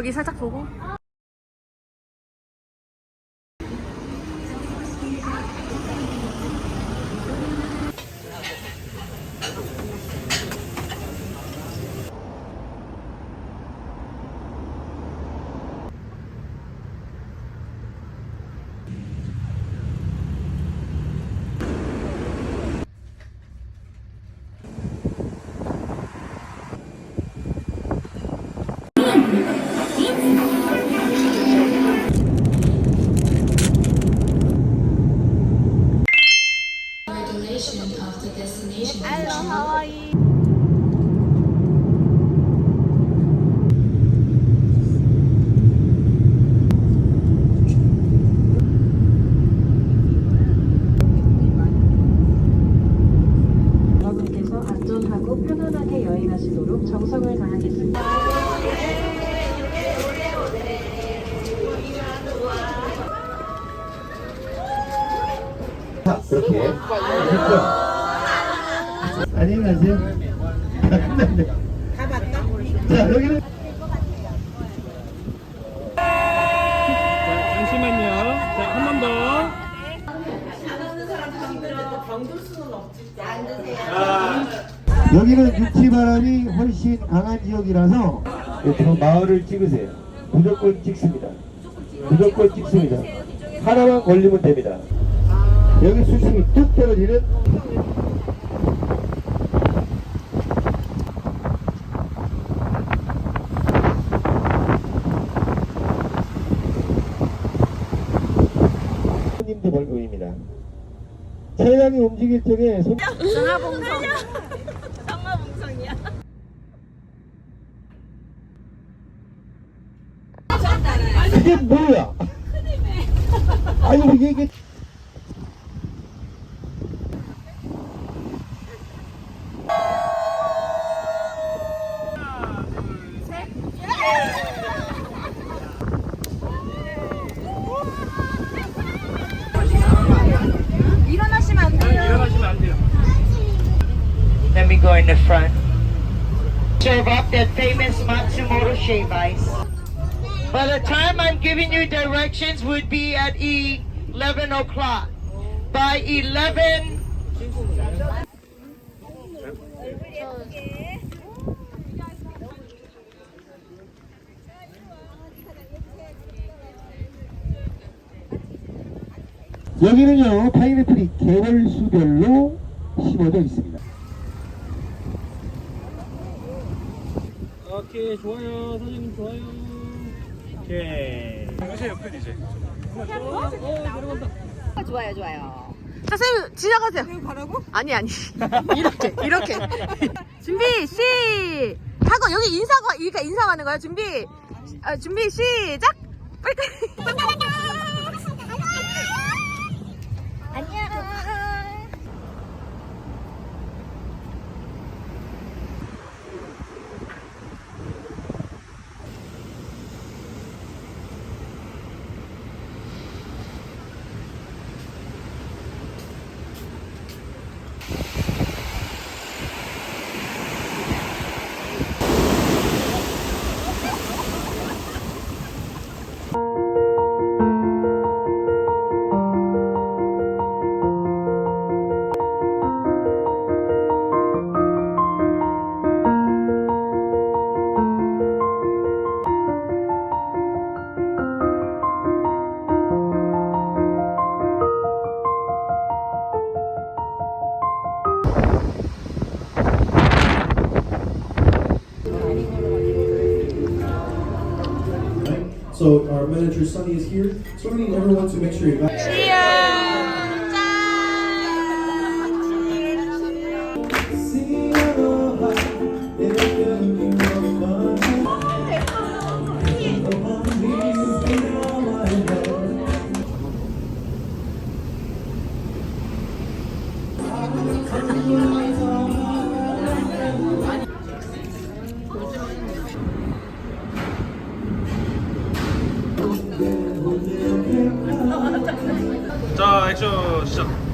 여기 살짝 보고. destination after destination. Hello, how are you? 자, 그렇게 됐죠? 안녕히 가세요. 다 봤다? 자, 여기는 자, 잠시만요. 자, 한 번 더. 여기는 육지 바람이 훨씬 강한 지역이라서 저 마을을 찍으세요. 무조건 찍습니다. 무조건 찍습니다. 하나만 걸리면 됩니다. 여기 수심이 뚝 떨어지는 손님도 벌금입니다. 차량이 움직일 적에 손... 장하봉성. 장하봉성이야. 그게 뭐야? 아니 이게 Let me go in the front. Serve up that famous Matsumoto shave ice. By the time I'm giving you directions would be at 11 o'clock. By 11, 여기는요 파인애플이 개월수별로 심어져 있습니다. 오케이, 좋아요. 선생님 좋아요. 오케이. 좋아요, 좋아요. 자, 선생님, 지나가세요. 가라고? 아니, 아니. 이렇게, 이렇게. 준비, 시! 하고, 여기 인사가, 그러니까 인사하는 거예요. 준비, 아, 준비, 시작! 빨리. So our manager Sunny is here. So we need everyone to make sure you guys. Cheers! Awesome.